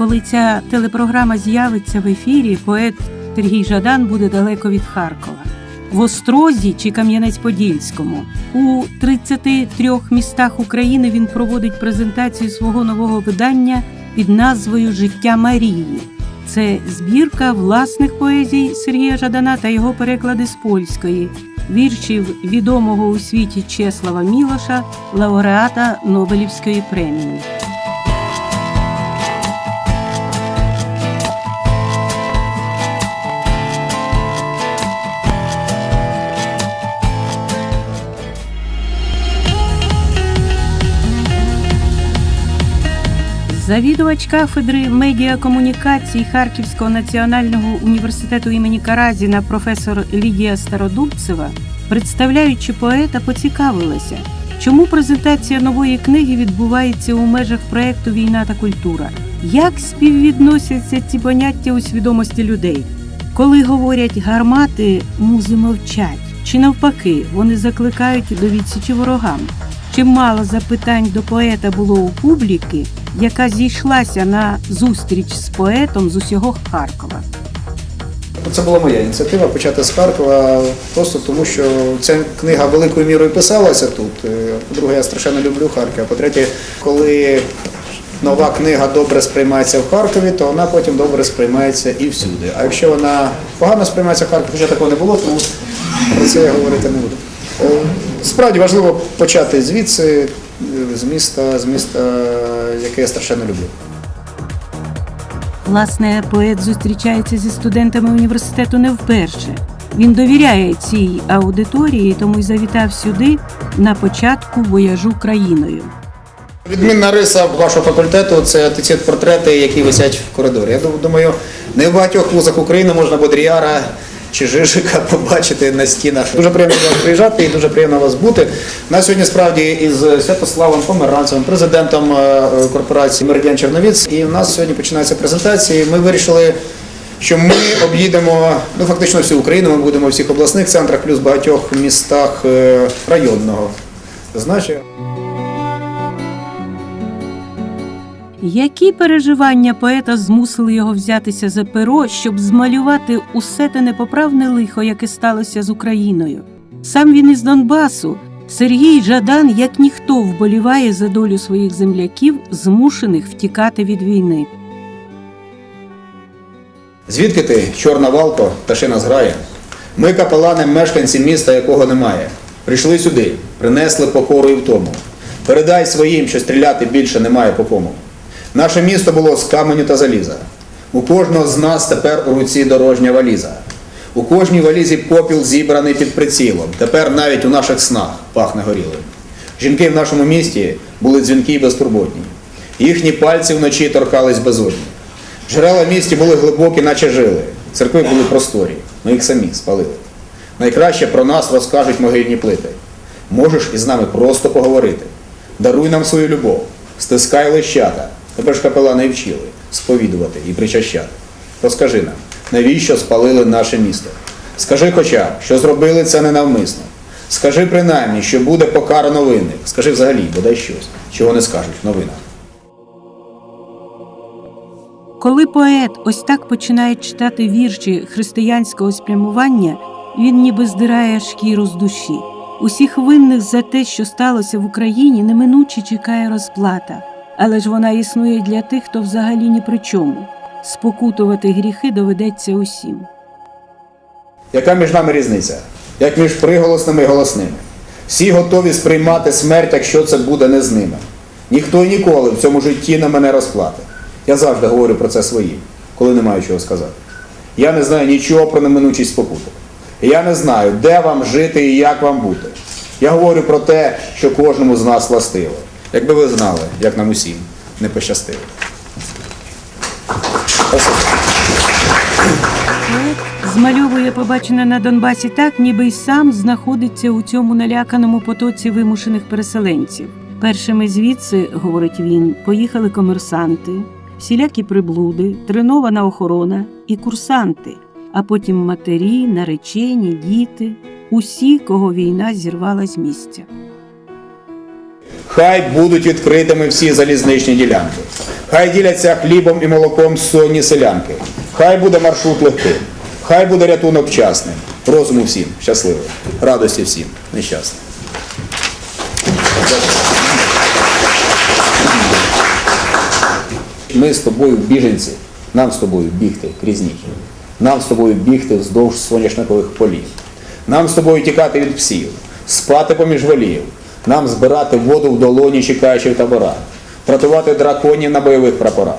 коли ця телепрограма з'явиться в ефірі, поет Сергій Жадан буде далеко від Харкова. В Острозі чи Кам'янець-Подільському у 33 містах України він проводить презентацію свого нового видання під назвою Життя Марії. Це збірка власних поезій Сергія Жадана та його переклади з польської, віршів відомого у світі Чеслава Мілоша, лауреата Нобелівської премії. Завідувач кафедри медіакомунікацій Харківського національного університету імені Каразіна професор Лідія Стародубцева, представляючи поета, поцікавилася, чому презентація нової книги відбувається у межах проекту Війна та культура, як співвідносяться ці поняття у свідомості людей. Коли говорять гармати, музи мовчать, чи навпаки, вони закликають до відсічі ворогам. Чимало запитань до поета було у публіки, яка зійшлася на зустріч з поетом з усього Харкова. Це була моя ініціатива почати з Харкова, просто тому що ця книга великою мірою писалася тут. Е, По-друге, я страшенно люблю Харків. По-третє, коли нова книга добре сприймається в Харкові, то вона потім добре сприймається і всюди. А якщо вона погано сприймається в Харкові, хоча такого не було, тому про це я говорити не буду. Е, Справді важливо почати звідси, з міста, з міста, яке я страшенно люблю. Власне, поет зустрічається зі студентами університету не вперше. Він довіряє цій аудиторії, тому й завітав сюди на початку вояжу країною. Відмінна риса вашого факультету це ці портрети, які висять в коридорі. Я думаю, не в багатьох вузах України можна Бодріяра чи Жижика побачити на стінах. Дуже приємно до вас приїжджати і дуже приємно вас бути. На сьогодні справді із Святославом Померанцевим, президентом е, корпорації Меридіан Черновіц. І в нас сьогодні починається презентація. Ми вирішили. Що ми об'їдемо ну фактично всю Україну. Ми будемо в всіх обласних центрах, плюс багатьох містах е, районного значення. Які переживання поета змусили його взятися за перо, щоб змалювати усе те непоправне лихо, яке сталося з Україною? Сам він із Донбасу. Сергій Жадан, як ніхто, вболіває за долю своїх земляків, змушених втікати від війни. Звідки ти, чорна валко, пташина зграє? Ми капелани, мешканці міста, якого немає. Прийшли сюди, принесли покору і втому. Передай своїм, що стріляти більше немає по кому. Наше місто було з каменю та заліза. У кожного з нас тепер у руці дорожня валіза. У кожній валізі попіл зібраний під прицілом. Тепер навіть у наших снах пахне горілим. Жінки в нашому місті були дзвінки й безтурботні. Їхні пальці вночі торкались безодні. Джерела в місті були глибокі, наче жили. Церкви були просторі. Ми їх самі спалили. Найкраще про нас розкажуть могильні плити. Можеш із нами просто поговорити. Даруй нам свою любов, стискай лищата. Тебе ж капелани вчили сповідувати і причащати. Розкажи нам, навіщо спалили наше місто? Скажи хоча, що зробили це ненавмисно. Скажи принаймні, що буде покарано винних. Скажи взагалі, бодай щось, чого не скажуть в новинах. Коли поет ось так починає читати вірші християнського спрямування, він ніби здирає шкіру з душі. Усіх винних за те, що сталося в Україні, неминуче чекає розплата, але ж вона існує для тих, хто взагалі ні при чому. Спокутувати гріхи доведеться усім. Яка між нами різниця? Як між приголосними і голосними? Всі готові сприймати смерть, якщо це буде не з ними. Ніхто і ніколи в цьому житті на мене розплати. Я завжди говорю про це своїм, коли не маю чого сказати. Я не знаю нічого про неминучість спокуту. Я не знаю, де вам жити і як вам бути. Я говорю про те, що кожному з нас властиво. Якби ви знали, як нам усім не пощастило. Змальовує побачене на Донбасі так, ніби й сам знаходиться у цьому наляканому потоці вимушених переселенців. Першими звідси, говорить він, поїхали комерсанти, всілякі приблуди, тренована охорона і курсанти, а потім матері, наречені, діти, усі, кого війна зірвала з місця. Хай будуть відкритими всі залізничні ділянки. Хай діляться хлібом і молоком сонні селянки. Хай буде маршрут легким. Хай буде рятунок вчасним. Розуму всім, щасливим. Радості всім, нещасним. Ми з тобою біженці, нам з тобою бігти крізь ніч. Нам з тобою бігти вздовж соняшникових полів. Нам з тобою тікати від псів, спати поміж волів, нам збирати воду в долоні, чекаючи в таборах, тратувати драконів на бойових прапорах.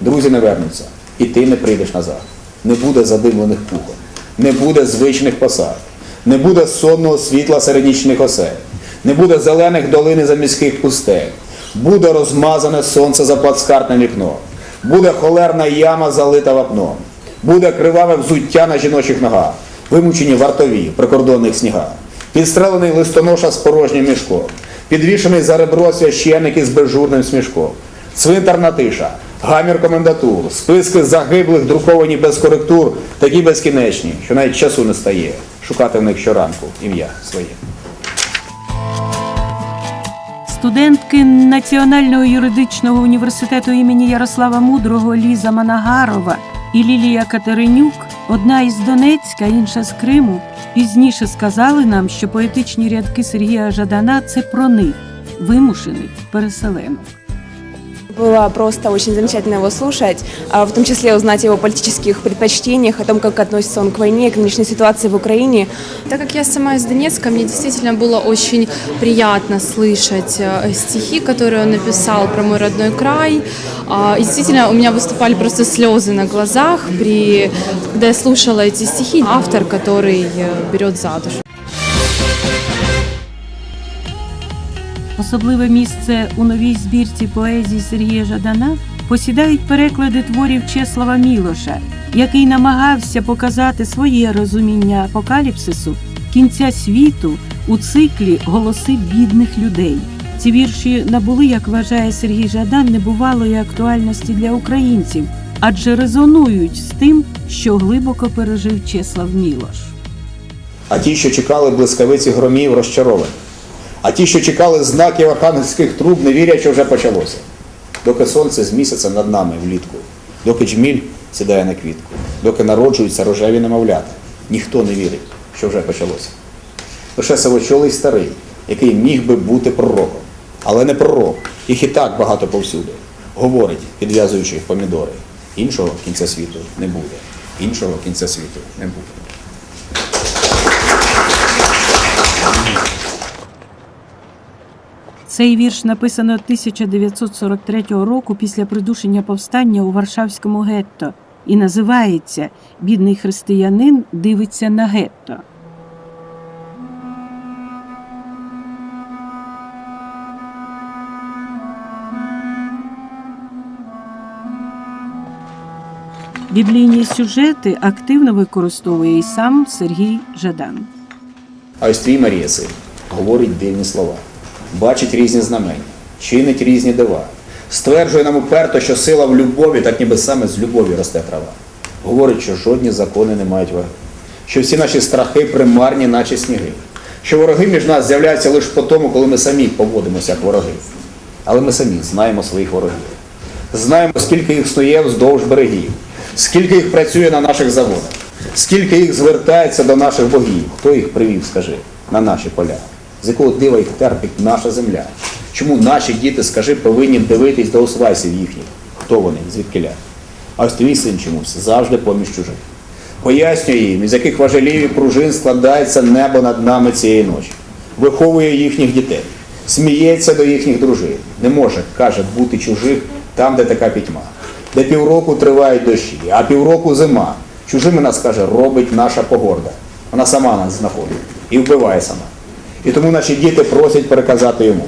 Друзі не вернуться, і ти не прийдеш назад. Не буде задимлених пухом, не буде звичних посад, не буде сонного світла серед нічних осель, не буде зелених долин за міських пустель, буде розмазане сонце за плацкартне вікно, буде холерна яма залита вапном, буде криваве взуття на жіночих ногах, вимучені вартові прикордонних снігах, підстрелений листоноша з порожнім мішком, підвішений за ребро священник із безжурним смішком, цвинтарна тиша, гамір комендатур, списки загиблих друковані без коректур, такі безкінечні, що навіть часу не стає шукати в них щоранку ім'я своє. Студентки Національного юридичного університету імені Ярослава Мудрого Ліза Манагарова і Лілія Катеринюк, одна із Донецька, інша з Криму, пізніше сказали нам, що поетичні рядки Сергія Жадана це про них, вимушених переселенок. Было просто очень замечательно его слушать, а в том числе узнать о его политических предпочтениях, о том, как относится он к войне, к нынешней ситуации в Украине. Так как я сама из Донецка, мне действительно было очень приятно слышать э, стихи, которые он написал про мой родной край. А, И действительно, у меня выступали просто слезы на глазах, при, когда я слушала эти стихи. Автор, который э, берет за душу. Особливе місце у новій збірці поезії Сергія Жадана посідають переклади творів Чеслава Мілоша, який намагався показати своє розуміння апокаліпсису кінця світу у циклі Голоси бідних людей. Ці вірші набули, як вважає Сергій Жадан, небувалої актуальності для українців, адже резонують з тим, що глибоко пережив Чеслав Мілош. А ті, що чекали блискавиці громів, розчаровані. А ті, що чекали знаків архангельських труб, не вірять, що вже почалося. Доки сонце з місяцем над нами влітку, доки джміль сідає на квітку, доки народжуються рожеві немовлята, ніхто не вірить, що вже почалося. Лише сивочолий старий, який міг би бути пророком, але не пророк, їх і так багато повсюди. Говорить, підв'язуючи помідори. Іншого кінця світу не буде. Іншого кінця світу не буде. Цей вірш написано 1943 року після придушення повстання у Варшавському гетто і називається Бідний християнин дивиться на гетто. Біблійні сюжети активно використовує і сам Сергій Жадан. А ось твій Марія син говорить дивні слова, бачить різні знамення, чинить різні дива, стверджує нам уперто, що сила в любові, так ніби саме з любові росте трава. Говорить, що жодні закони не мають ваги, що всі наші страхи примарні, наче сніги, що вороги між нас з'являються лише по тому, коли ми самі поводимося як вороги. Але ми самі знаємо своїх ворогів. Знаємо, скільки їх снує вздовж берегів, скільки їх працює на наших заводах, скільки їх звертається до наших богів. Хто їх привів, скажи, на наші поля? З якого дива їх терпить наша земля? Чому наші діти, скажи, повинні дивитись до освайсів їхніх? Хто вони, звідкиля? А ось твій син чомусь завжди поміж чужих. Пояснює їм, із яких важелів і пружин складається небо над нами цієї ночі. Виховує їхніх дітей, сміється до їхніх дружин. Не може, каже, бути чужих там, де така пітьма, де півроку тривають дощі, а півроку зима. Чужими нас, каже, робить наша погорда. Вона сама нас знаходить і вбиває сама. І тому наші діти просять переказати йому.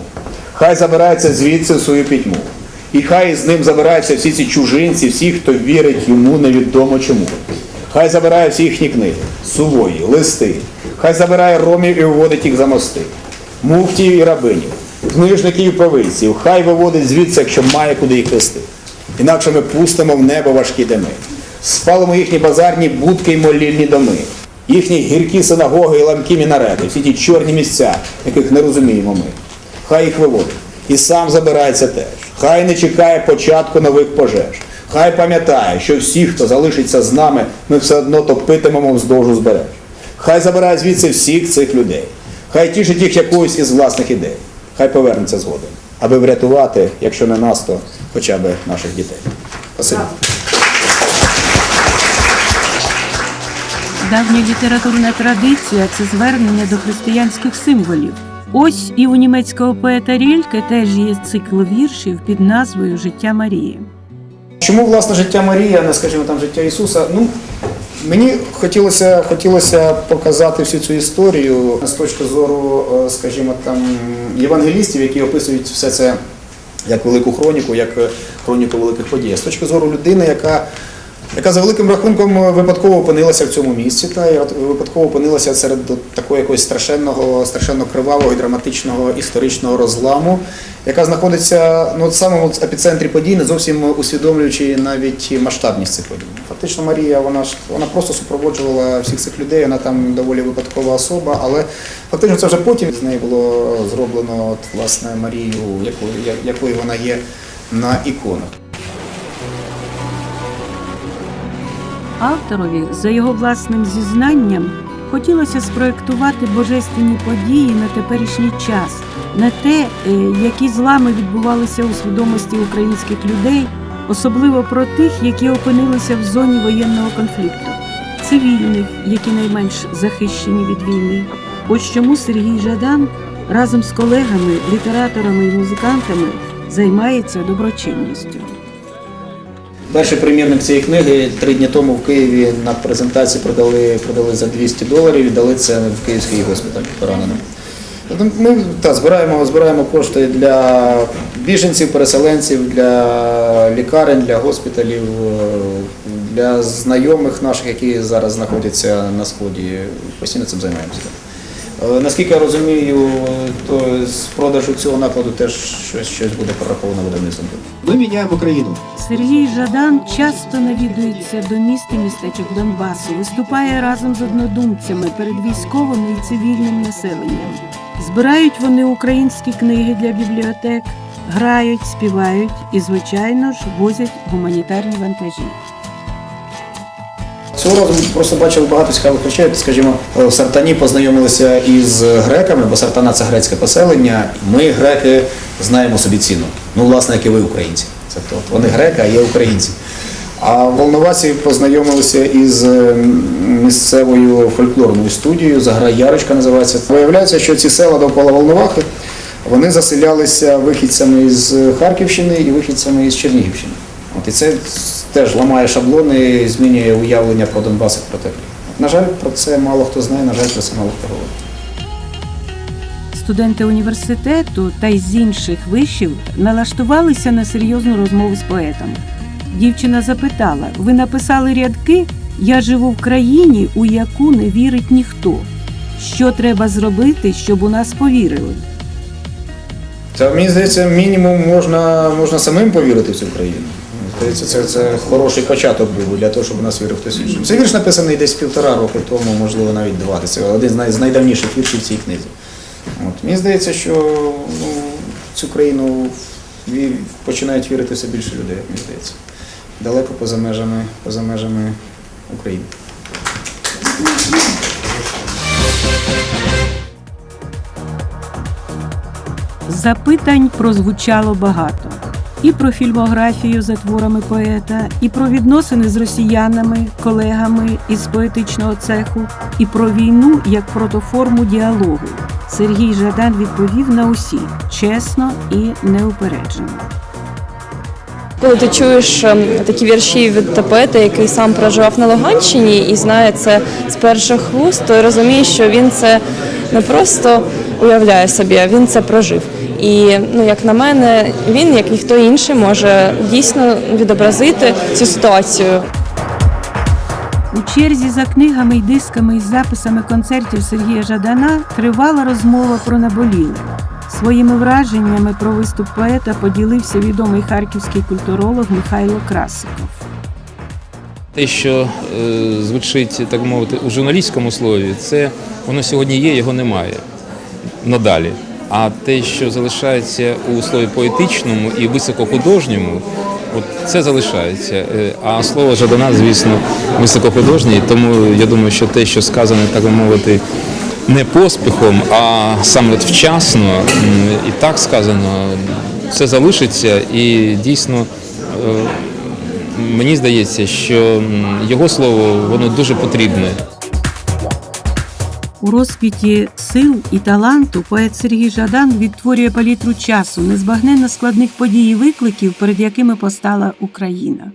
Хай забирається звідси в свою пітьму. І хай з ним забираються всі ці чужинці, всі, хто вірить йому невідомо чому. Хай забирає всі їхні книги, сувої, листи. Хай забирає ромів і виводить їх за мости. Муфтів і рабинів, книжників і провидців. Хай виводить звідси, якщо має куди їх вести. Інакше ми пустимо в небо важкі дими. Спалимо їхні базарні будки й молільні доми, їхні гіркі синагоги і ламкі мінарети, всі ті чорні місця, яких не розуміємо ми. Хай їх виводить. і сам забирається теж. Хай не чекає початку нових пожеж. Хай пам'ятає, що всі, хто залишиться з нами, ми все одно топитимемо вздовж узбережжя. Хай забирає звідси всіх цих людей. Хай тішить їх якоюсь із власних ідей. Хай повернеться згодом, аби врятувати, якщо не нас, то хоча б наших дітей. Спасибо. Давня літературна традиція це звернення до християнських символів. Ось і у німецького поета Рільке теж є цикл віршів під назвою Життя Марії. Чому власне життя Марії, а не скажімо там життя Ісуса? Ну мені хотілося, хотілося показати всю цю історію з точки зору, е, скажімо, там євангелістів, які описують все це як велику хроніку, як е, хроніку великих подій. З точки зору людини, яка яка за великим рахунком е, випадково опинилася в цьому місці, та от випадково опинилася серед такого якогось страшенного, страшенно кривавого і драматичного історичного розламу, яка знаходиться ну, от самому епіцентрі подій, не зовсім усвідомлюючи навіть масштабність цих подій. Фактично, Марія, вона ж вона просто супроводжувала всіх цих людей, вона там доволі випадкова особа, але фактично це вже потім з неї було зроблено от, власне Марію, якою, якою вона є на іконах. Авторові, за його власним зізнанням, хотілося спроектувати божественні події на теперішній час, на те, е, які злами відбувалися у свідомості українських людей, особливо про тих, які опинилися в зоні воєнного конфлікту, цивільних, які найменш захищені від війни. Ось чому Сергій Жадан разом з колегами, літераторами і музикантами займається доброчинністю. Перший примірник цієї книги три дні тому в Києві на презентації продали, продали за 200 доларів, віддали це в Київський госпіталь пораненим. Ми та, збираємо, збираємо кошти для біженців, переселенців, для лікарень, для госпіталів, для знайомих наших, які зараз знаходяться на сході. Постійно цим займаємося. Наскільки я розумію, то з продажу цього накладу теж щось, щось буде прораховано видавництвом. Ми міняємо країну. Сергій Жадан часто навідується до міст і містечок Донбасу, виступає разом з однодумцями перед військовим і цивільним населенням. Збирають вони українські книги для бібліотек, грають, співають і, звичайно ж, возять гуманітарні вантажі. Цього разу просто бачили багато цікавих речей. Скажімо, в Сартані познайомилися із греками, бо Сартана це грецьке поселення. Ми, греки, знаємо собі ціну. Ну, власне, як і ви, українці. Це то, от вони греки, а є українці. А в Волновасі познайомилися із е, місцевою фольклорною студією, Заграй Ярочка називається. Виявляється, що ці села довкола Волновахи вони заселялися вихідцями з Харківщини і вихідцями із Чернігівщини. От і це теж ламає шаблони, і змінює уявлення про Донбас як про теплі. На жаль, про це мало хто знає, на жаль, про це мало хто говорить. Студенти університету та й з інших вишів налаштувалися на серйозну розмову з поетом. Дівчина запитала: Ви написали рядки? Я живу в країні, у яку не вірить ніхто. Що треба зробити, щоб у нас повірили? Та мені здається, мінімум можна, можна самим повірити в цю країну. Здається, це, це хороший початок був для того, щоб у нас вірив хтось інший. Цей вірш написаний десь півтора роки тому, можливо, навіть два. Це один з, най, найдавніших віршів в цій книзі. От. Мені здається, що ну, цю країну починають вірити все більше людей, мені здається. Далеко поза межами, поза межами України. Запитань прозвучало багато. І про фільмографію за творами поета, і про відносини з росіянами, колегами із поетичного цеху, і про війну як протоформу діалогу. Сергій Жадан відповів на усі чесно і неупереджено. Коли ти чуєш ем, такі вірші від поета, який сам проживав на Луганщині і знає це з перших вуст, то розумієш, що він це не просто уявляє собі, він це прожив. І ну, як на мене, він, як ніхто інший, може дійсно відобразити цю ситуацію. У черзі за книгами й дисками із записами концертів Сергія Жадана тривала розмова про наболіле. Своїми враженнями про виступ поета поділився відомий харківський культуролог Михайло Красиков. Те, що е, звучить, так мовити, у журналістському слові, це воно сьогодні є, його немає надалі. А те, що залишається у слові поетичному і високохудожньому, от це залишається. Е, А слово Жадана, звісно, високохудожнє. Тому я думаю, що те, що сказане, так би мовити, не поспіхом, а саме от вчасно і так сказано, це залишиться і дійсно. е, Мені здається, що його слово воно дуже потрібне. У розквіті сил і таланту поет Сергій Жадан відтворює палітру часу, незбагненно складних подій і викликів, перед якими постала Україна.